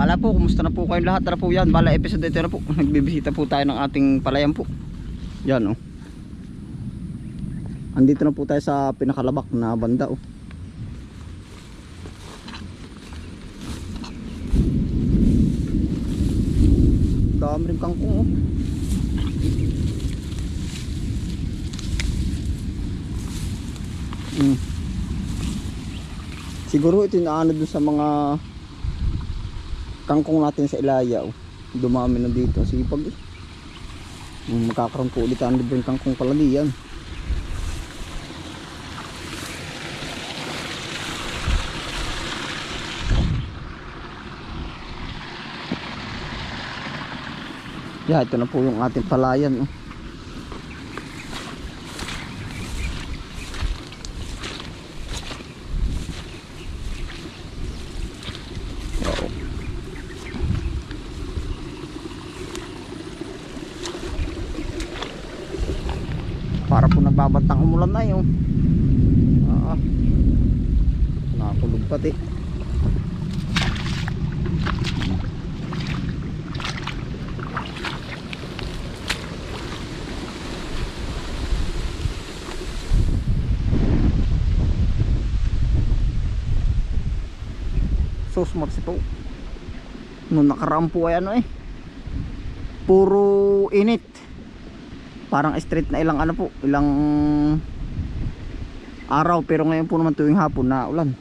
Bala po, kumusta na po kayong lahat? Tara po yan, bala episode ito na po. Nagbibisita po tayo ng ating palayan po. Yan oh. Andito na po tayo sa pinakalabak na banda oh. Dami rin kangkong oh. Mm. Siguro ito yung naano dun sa mga kangkong natin sa Ilaya oh. Dumami na dito. Sipag eh. Magkakaroon po ulit ang libreng kangkong pala diyan. Yeah, ito na po yung ating palayan. Oh. Oo. Para po nagbabantang umulan na yung ah, nakakulog pati. So smart si po nung nakaraan po ay ano eh. Puro init parang straight na ilang ano po ilang araw pero ngayon po naman tuwing hapon na ulan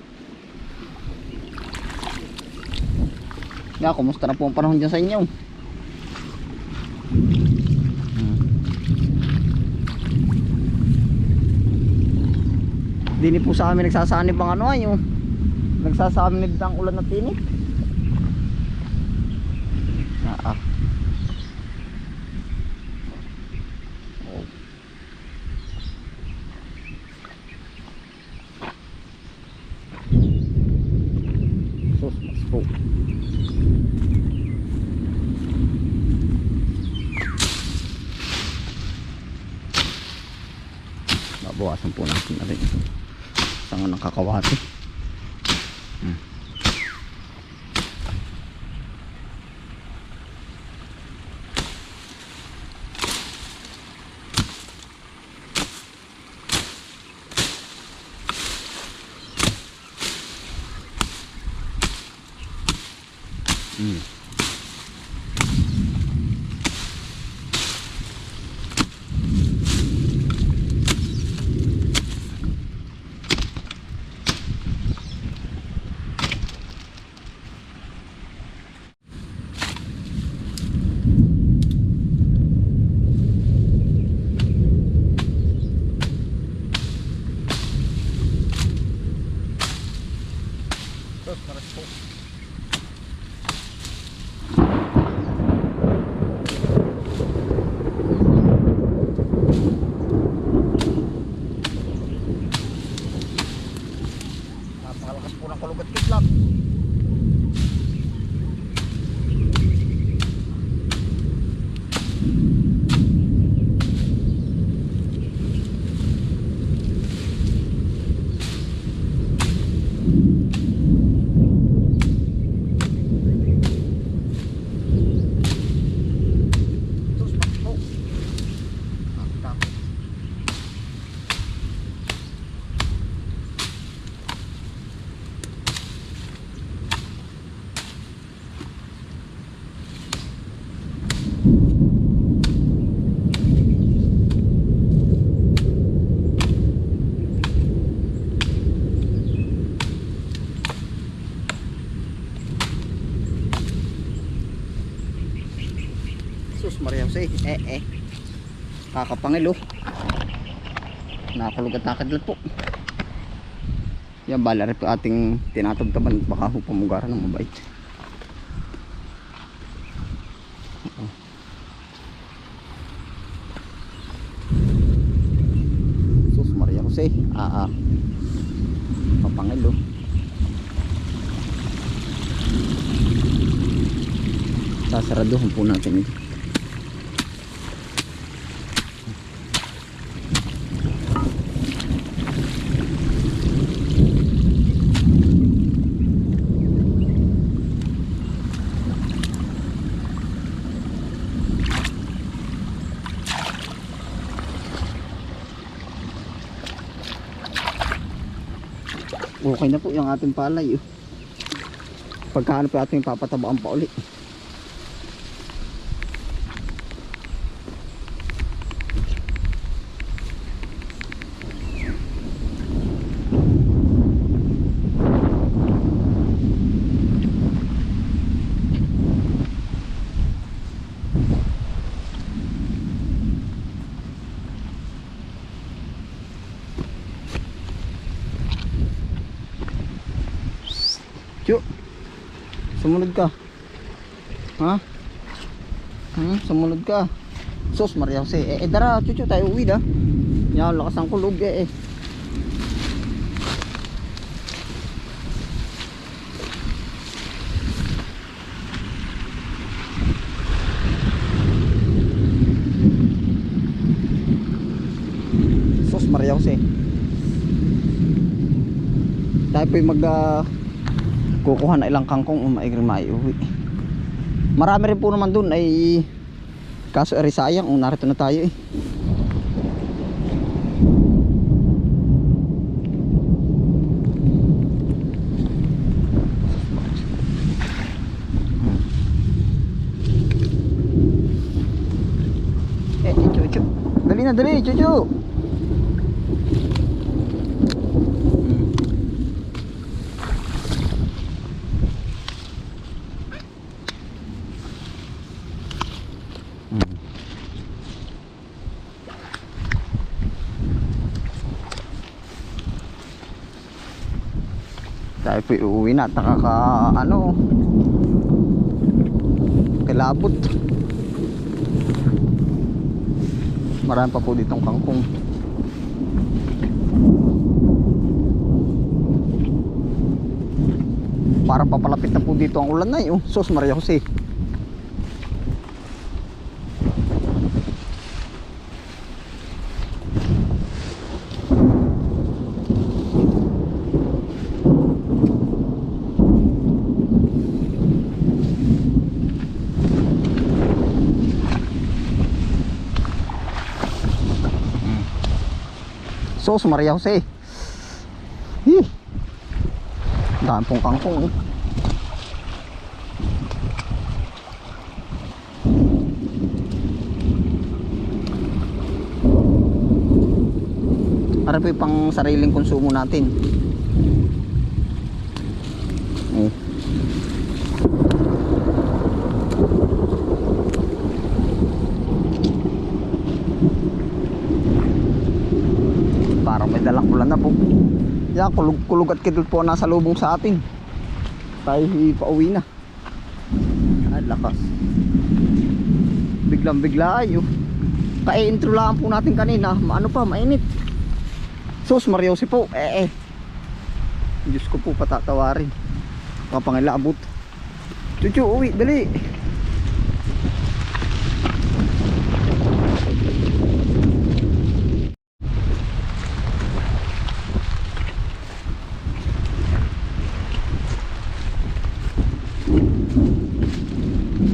ya kumusta na po ang panahon dyan sa inyo. Dini po sa amin nagsasanib ang ano ay yung nagsasanib ang ulan na tinik ah, ah. Oh. Sus, mas po. Babawasan po natin na rin. Sanga ng kakawati. Hmm. Hmm. Sus, maras po. Napakalakas po ng kalugat kitlap. Sus, maras po. Nakakapit. Sus Maria Jose, eh eh. Kakapangil oh. Nakakulugat na kadlat po. Yan bala rin ating tinatagtaban baka ho pamugaran ng mabait. Oo. Sus Maria Jose, ah ah. Kapangil oh. Sasaraduhan po natin ito. Okay na po yung ating palay. Oh. Pagkaano po ating papatabaan pa uli. Sumunod ka. Ha? Hmm, sumunod ka. Sos Maria Jose. Eh, eh dara, chuchu tayo uwi da. Yan, lakas ang kulog eh. eh. Sos Maria Jose. Tayo po'y mag ah, kukuha na ilang kangkong um, maigri maiuwi. Marami rin po naman dun ay kaso eri sayang um, narito na tayo eh. Eh dali na dali chuchu tayo po uuwi na at nakaka ano kilabot. Marami pa po ditong kangkong. Parang papalapit na po dito ang ulan na eh oh. sos Maria Jose Sos Maria Jose. Hi. Dami pong kangkong. eh. Para po pang sariling konsumo natin. Eh. parang may dalang ulan na po. Yan kulug at kidul po nasa lubong sa atin. Tayo pauwi na. Ay lakas. Biglang bigla ayo ka-intro lang po natin kanina. Maano pa mainit. Sus Mariosi po. Eh eh. Diyos ko po patatawarin. Kapangilabot chuchu uwi dali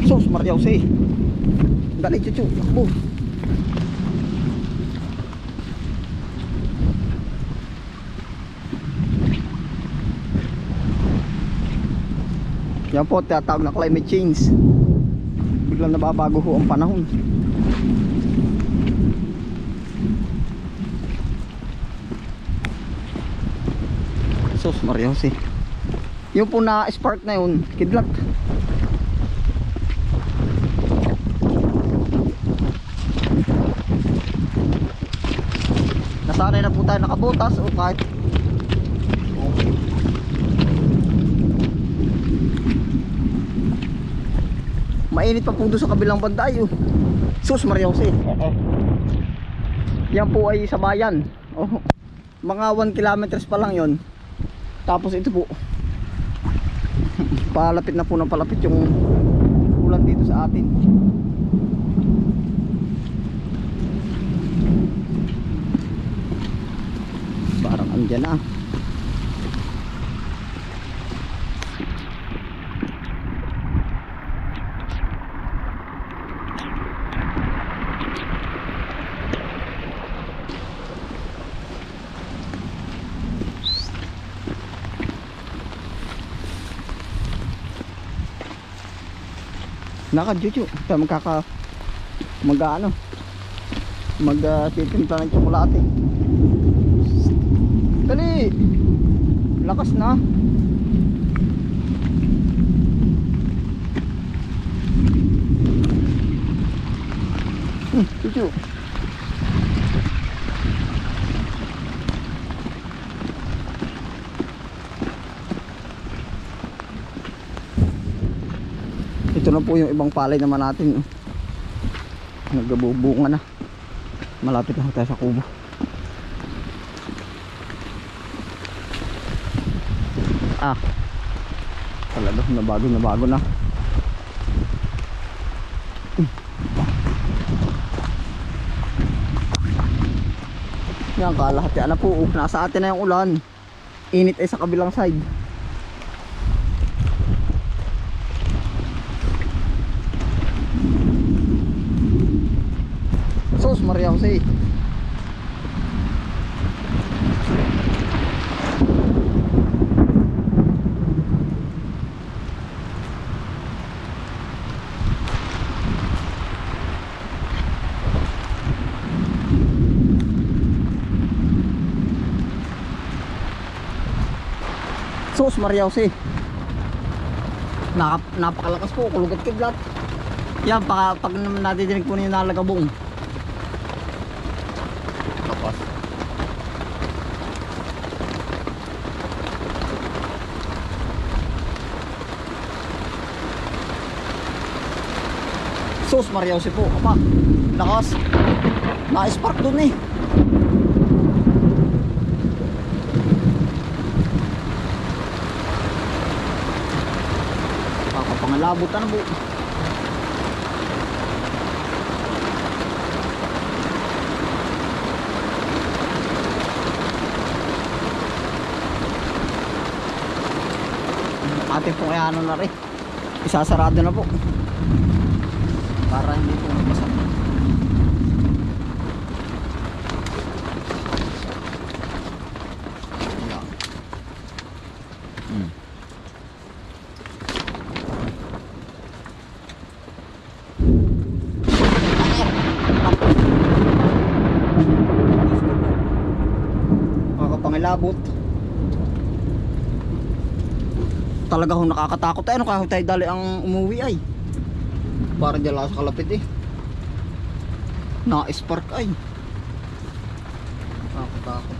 Sus, Maria Jose. Dali, cucu. Takbo. Yan po, tinatawag na climate change. Biglang nababago ho ang panahon. Sus, Maria Jose. Yung po na spark na yun, kidlat. Nasanay na po tayo nakabutas o kahit mainit pa po doon sa kabilang banda oh. sus Maria Jose. Yan po ay sa bayan. Oh. mga 1 kilometers pa lang yon tapos ito po. Palapit na po ng palapit yung ulan dito sa atin Yan na. Naka-juju. Magkaka mag-ano. Mag-titimpla ah, ng chocolate. Eh. Dali. Lakas na. Hmm, Juju. Ito na po yung ibang palay naman natin. Nagbubunga na. Malapit na tayo sa kubo. Ah. Talaga, nabago na bago na. Yan, kalahati na po. Oh, Nasa atin na yung ulan. Init ay sa kabilang side. Sus, Maria Jose. Sus, Maria Jose. Naka, napakalakas po, kulugat kidlat. Yan, pag, pag naman nadidinig po ninyo nalagabong. Lakas. Sus, Maria Jose po, apa. Lakas. Na-spark dun eh. Kakapangalabot na. Atin po kaya ano na rin. Isasarado na po. Para hindi po magbasa. Ayan. Hmm. Kakapangilabot. Talaga ho nakakatakot. Ay, ano kahit tayo dali ang umuwi ay. Para dyan sa kalapit eh. Na-spark ay. Nakakatakot.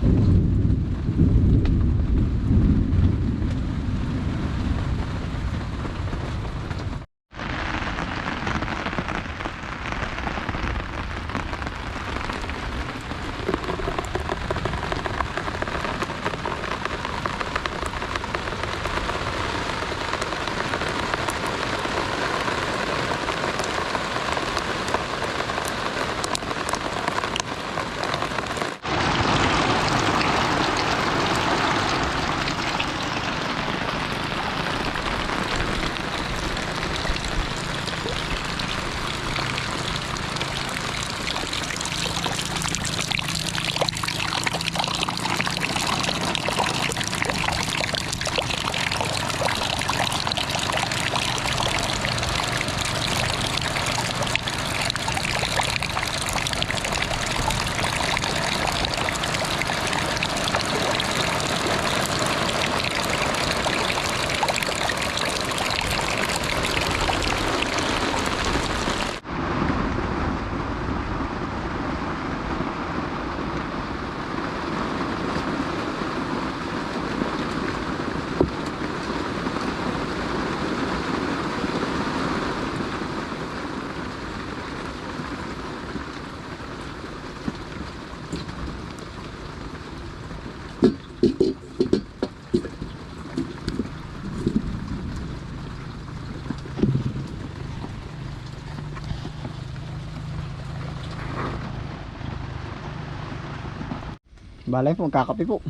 Balay po, magkakape po.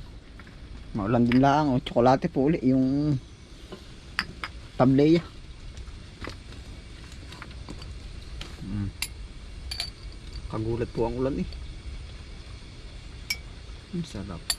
Maulan din lang. O, tsokolate po uli. Yung tableya. Mm. Kagulat po ang ulan eh. Ang sarap.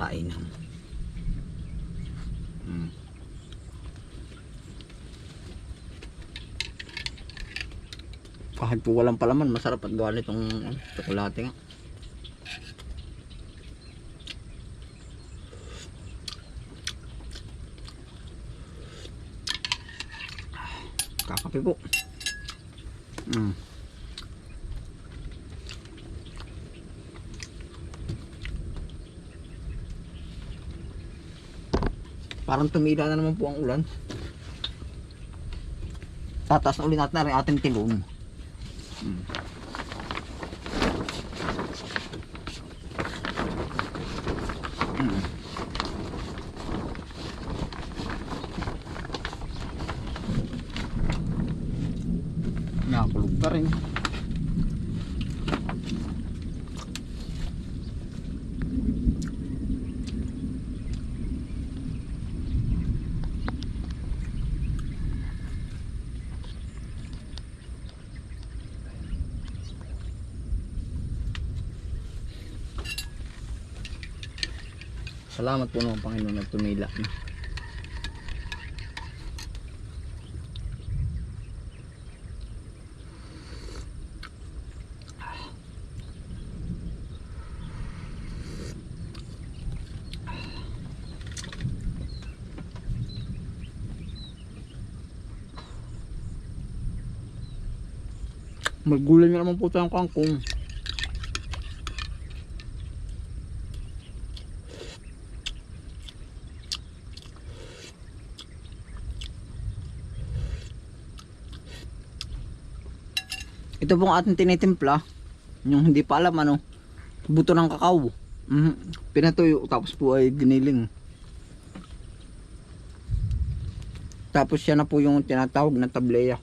Kainan. Mm. Kahit po walang palaman, masarap at gawa nitong tsokolate nga. Kakape po. Mm. Parang tumila na naman po ang ulan. Tatas na ulit natin na rin ating tilon. Mm. Mm. Nakakulog pa rin. Salamat po naman Panginoon na tumila. Magulay na naman po tayong kangkong. Ito pong ating tinitimpla. Yung hindi pa alam ano. Buto ng kakao. Mhm. Pinatuyo tapos po ay giniling. Tapos siya na po yung tinatawag na tableya.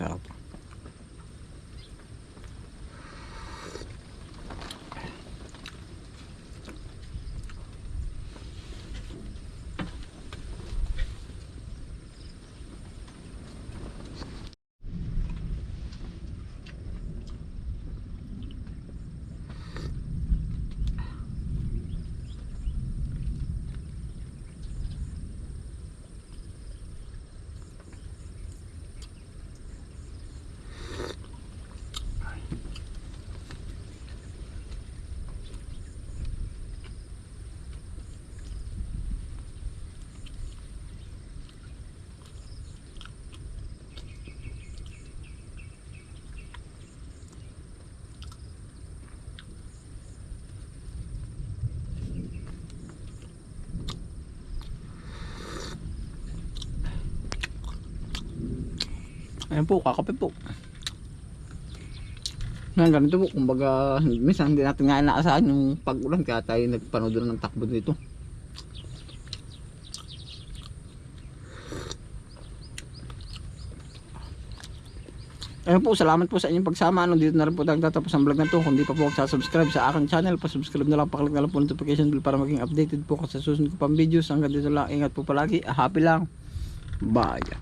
Sarap. Ayan po, kakape po. Yan, ganito po. Kumbaga, minsan hindi natin nga inaasahan yung pag-ulan kaya tayo nagpanood na ng takbo dito. Ayun po, salamat po sa inyong pagsama. Ano, dito na rin po nagtatapos ang vlog na to. Kung di pa po subscribe sa aking channel, pa-subscribe na lang, paklik na lang po notification bell para maging updated po sa susunod ko pang videos. Hanggang dito lang, ingat po palagi. Happy lang. Bye.